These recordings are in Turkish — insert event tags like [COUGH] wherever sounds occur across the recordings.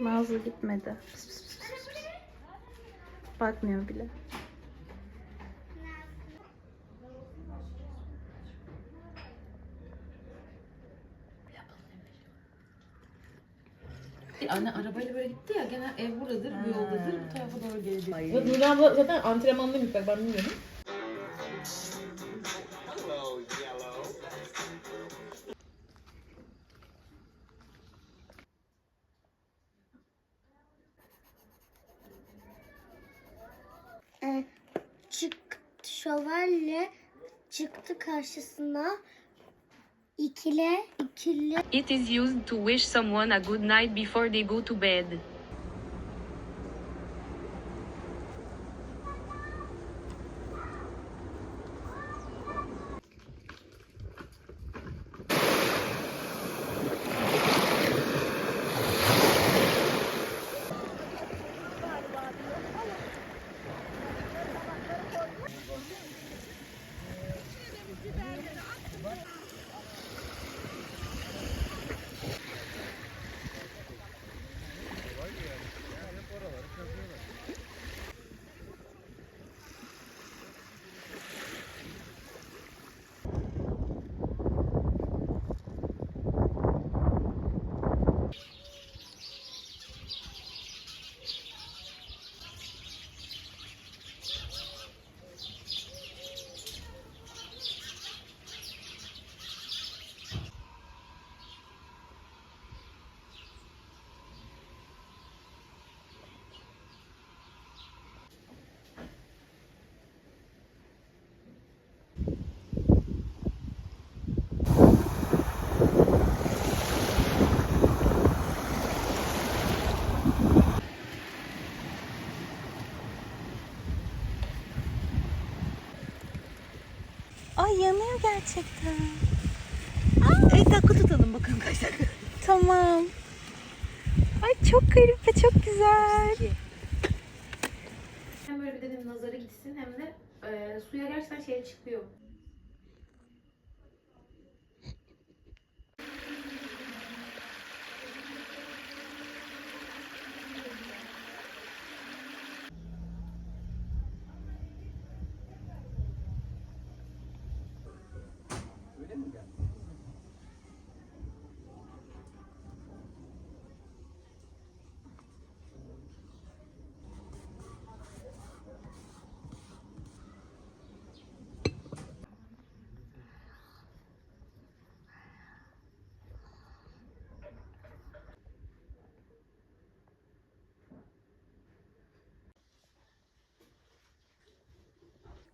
Nazlı gitmedi. Pıs pıs pıs pıs pıs. Bakmıyor bile. Anne arabayla böyle gitti ya gene ev buradadır, bu yoldadır, bu tarafa doğru gelecek. Nurhan zaten antrenmanlıymış bak ben bilmiyordum. Şövalye çıktı karşısına ikile ikili It is used to wish someone a good night before they go to bed. Yanıyor gerçekten. Evet dakika tutalım bakalım kaç dakika. Tamam. Ay çok garip ve çok güzel. Hem böyle bir dedim nazarı gitsin hem de e, suya gerçekten şey çıkıyor.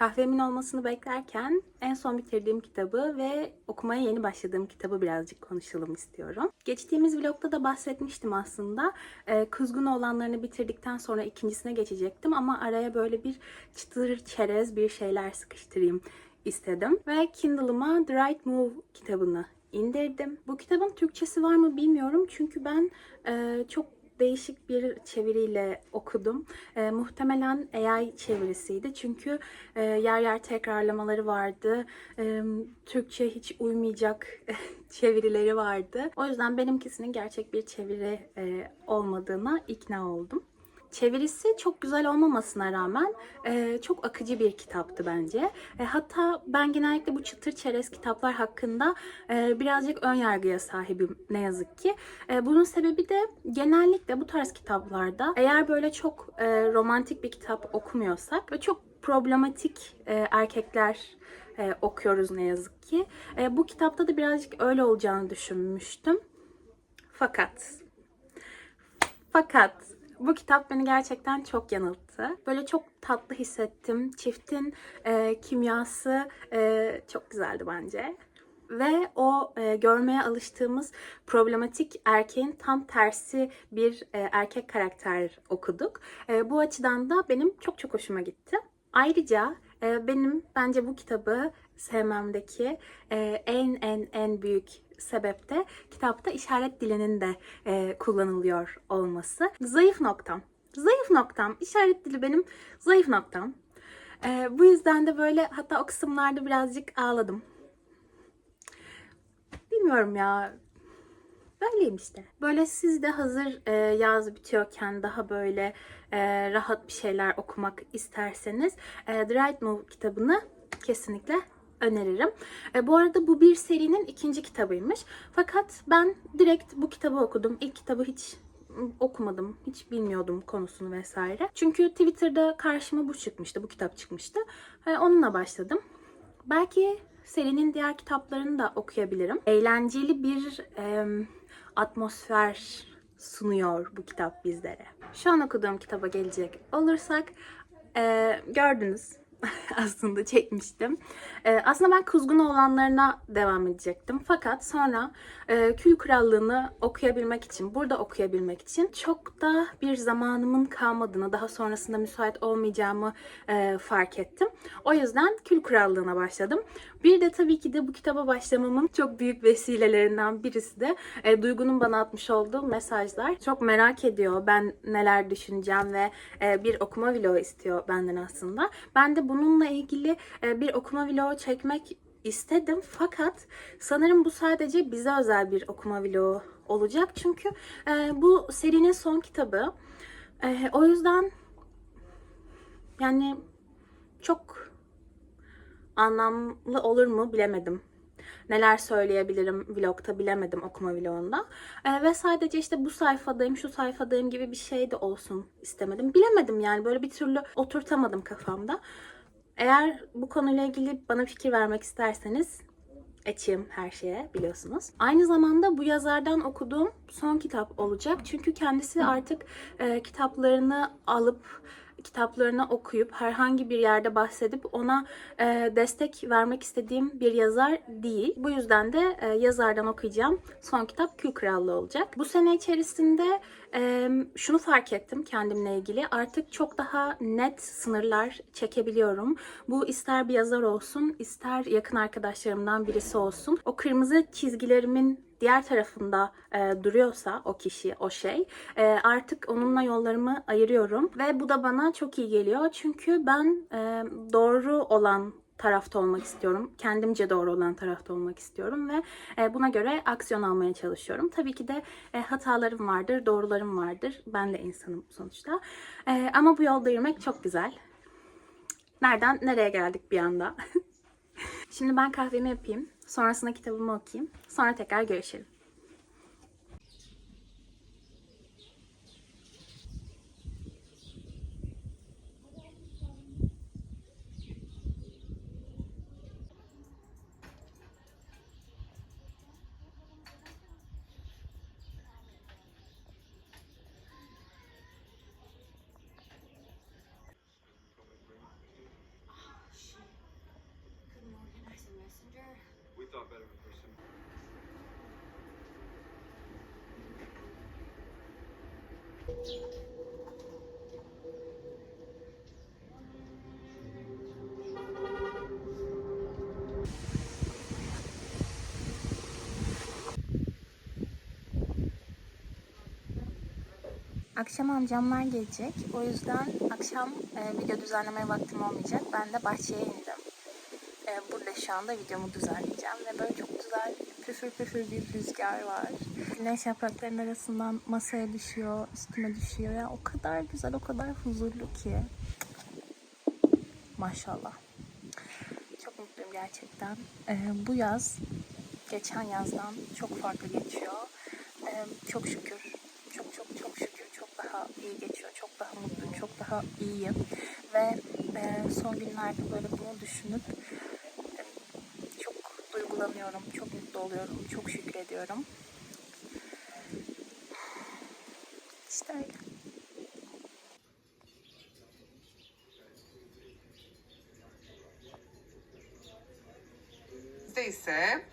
Kahvemin olmasını beklerken en son bitirdiğim kitabı ve okumaya yeni başladığım kitabı birazcık konuşalım istiyorum. Geçtiğimiz vlogda da bahsetmiştim aslında. Ee, Kuzgun olanlarını bitirdikten sonra ikincisine geçecektim ama araya böyle bir çıtır çerez bir şeyler sıkıştırayım istedim. Ve Kindle'ıma The Right Move kitabını indirdim. Bu kitabın Türkçesi var mı bilmiyorum çünkü ben e, çok değişik bir çeviriyle okudum. E, muhtemelen AI çevirisiydi. Çünkü e, yer yer tekrarlamaları vardı. E, Türkçe hiç uymayacak [LAUGHS] çevirileri vardı. O yüzden benimkisinin gerçek bir çeviri e, olmadığına ikna oldum. Çevirisi çok güzel olmamasına rağmen e, çok akıcı bir kitaptı bence. E, hatta ben genellikle bu çıtır çerez kitaplar hakkında e, birazcık ön yargıya sahibim ne yazık ki. E, bunun sebebi de genellikle bu tarz kitaplarda eğer böyle çok e, romantik bir kitap okumuyorsak ve çok problematik e, erkekler e, okuyoruz ne yazık ki. E, bu kitapta da birazcık öyle olacağını düşünmüştüm. Fakat fakat bu kitap beni gerçekten çok yanılttı. Böyle çok tatlı hissettim. Çiftin e, kimyası e, çok güzeldi bence. Ve o e, görmeye alıştığımız problematik erkeğin tam tersi bir e, erkek karakter okuduk. E, bu açıdan da benim çok çok hoşuma gitti. Ayrıca e, benim bence bu kitabı sevmemdeki e, en en en büyük sebep de kitapta işaret dilinin de e, kullanılıyor olması. Zayıf noktam. Zayıf noktam. İşaret dili benim zayıf noktam. E, bu yüzden de böyle hatta o kısımlarda birazcık ağladım. Bilmiyorum ya. Böyleyim işte. Böyle siz de hazır e, yaz bitiyorken daha böyle e, rahat bir şeyler okumak isterseniz e, The Right Move kitabını kesinlikle öneririm. E, bu arada bu bir serinin ikinci kitabıymış. Fakat ben direkt bu kitabı okudum. İlk kitabı hiç okumadım. Hiç bilmiyordum konusunu vesaire. Çünkü Twitter'da karşıma bu çıkmıştı. Bu kitap çıkmıştı. E, onunla başladım. Belki serinin diğer kitaplarını da okuyabilirim. Eğlenceli bir em, atmosfer sunuyor bu kitap bizlere. Şu an okuduğum kitaba gelecek olursak e, gördünüz [LAUGHS] aslında çekmiştim. E, aslında ben Kuzgun olanlarına devam edecektim. Fakat sonra e, Kül Krallığı'nı okuyabilmek için, burada okuyabilmek için çok da bir zamanımın kalmadığını, daha sonrasında müsait olmayacağımı e, fark ettim. O yüzden Kül Krallığı'na başladım. Bir de tabii ki de bu kitaba başlamamın çok büyük vesilelerinden birisi de e, Duygu'nun bana atmış olduğu mesajlar. Çok merak ediyor ben neler düşüneceğim ve e, bir okuma vlogu istiyor benden aslında. Ben de bununla ilgili e, bir okuma vlogu çekmek istedim fakat sanırım bu sadece bize özel bir okuma vlogu olacak. Çünkü e, bu serinin son kitabı. E, o yüzden yani çok anlamlı olur mu bilemedim. Neler söyleyebilirim vlogta bilemedim okuma vlogunda. Ee, ve sadece işte bu sayfadayım, şu sayfadayım gibi bir şey de olsun istemedim. Bilemedim yani böyle bir türlü oturtamadım kafamda. Eğer bu konuyla ilgili bana fikir vermek isterseniz açığım her şeye biliyorsunuz. Aynı zamanda bu yazardan okuduğum son kitap olacak. Çünkü kendisi artık e, kitaplarını alıp kitaplarını okuyup herhangi bir yerde bahsedip ona e, destek vermek istediğim bir yazar değil. Bu yüzden de e, yazardan okuyacağım son kitap Kül Krallığı olacak. Bu sene içerisinde e, şunu fark ettim kendimle ilgili. Artık çok daha net sınırlar çekebiliyorum. Bu ister bir yazar olsun, ister yakın arkadaşlarımdan birisi olsun. O kırmızı çizgilerimin diğer tarafında e, duruyorsa o kişi, o şey e, artık onunla yollarımı ayırıyorum ve bu da bana çok iyi geliyor çünkü ben e, doğru olan tarafta olmak istiyorum. Kendimce doğru olan tarafta olmak istiyorum ve e, buna göre aksiyon almaya çalışıyorum. Tabii ki de e, hatalarım vardır, doğrularım vardır. Ben de insanım sonuçta. E, ama bu yolda yürümek çok güzel. Nereden nereye geldik bir anda? [LAUGHS] Şimdi ben kahvemi yapayım. Sonrasında kitabımı okuyayım. Sonra tekrar görüşelim. Akşam amcamlar gelecek. O yüzden akşam e, video düzenlemeye vaktim olmayacak. Ben de bahçeye indim. E, burada şu anda videomu düzenleyeceğim. Ve böyle çok güzel püfür püfür bir rüzgar var. Güneş yapraklarının arasından masaya düşüyor, üstüme düşüyor. Ya o kadar güzel, o kadar huzurlu ki. Maşallah. Çok mutluyum gerçekten. E, bu yaz geçen yazdan çok farklı geçiyor. E, çok şükür. Çok çok çok şükür çok daha iyi geçiyor. Çok daha mutluyum. Çok daha iyiyim. Ve e, son günlerde böyle bunu düşünüp duygulanıyorum. Çok mutlu oluyorum. Çok şükrediyorum. İşte öyle. Bizde ise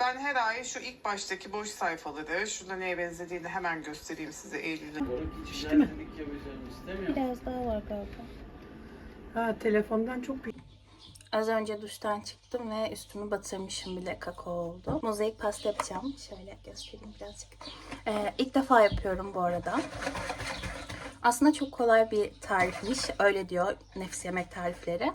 ben her ay şu ilk baştaki boş sayfaları, şurada neye benzediğini hemen göstereyim size mi? istemiyor. Biraz daha var galiba. Ha telefondan çok büyük. Az önce duştan çıktım ve üstümü batırmışım bile kakao oldu. Mozaik pasta yapacağım. Şöyle göstereyim birazcık. Ee, ilk defa yapıyorum bu arada. Aslında çok kolay bir tarifmiş. Öyle diyor nefis yemek tarifleri.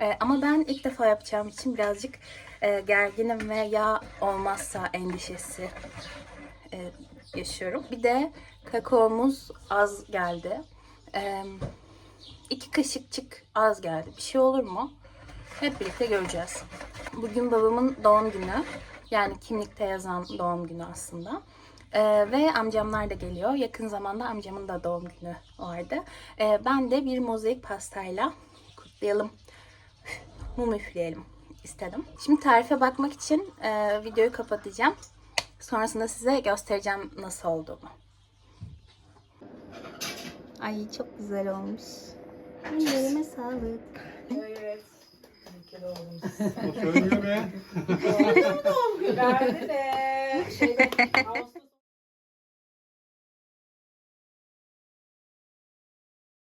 Ee, ama ben ilk defa yapacağım için birazcık e, gerginim ve yağ olmazsa endişesi e, yaşıyorum. Bir de kakaomuz az geldi. Ee, iki kaşıkçık az geldi. Bir şey olur mu? Hep birlikte göreceğiz. Bugün babamın doğum günü. Yani kimlikte yazan doğum günü aslında. Ee, ve amcamlar da geliyor. Yakın zamanda amcamın da doğum günü vardı. Ee, ben de bir mozaik pastayla kutlayalım. Mum üfleyelim istedim. Şimdi tarife bakmak için e, videoyu kapatacağım. Sonrasında size göstereceğim nasıl olduğunu. Ay çok güzel olmuş. Ellerime sağlık. Evet. Ülkede oldum. O söylüyor be. Verdi de. Şeyde, Ağustos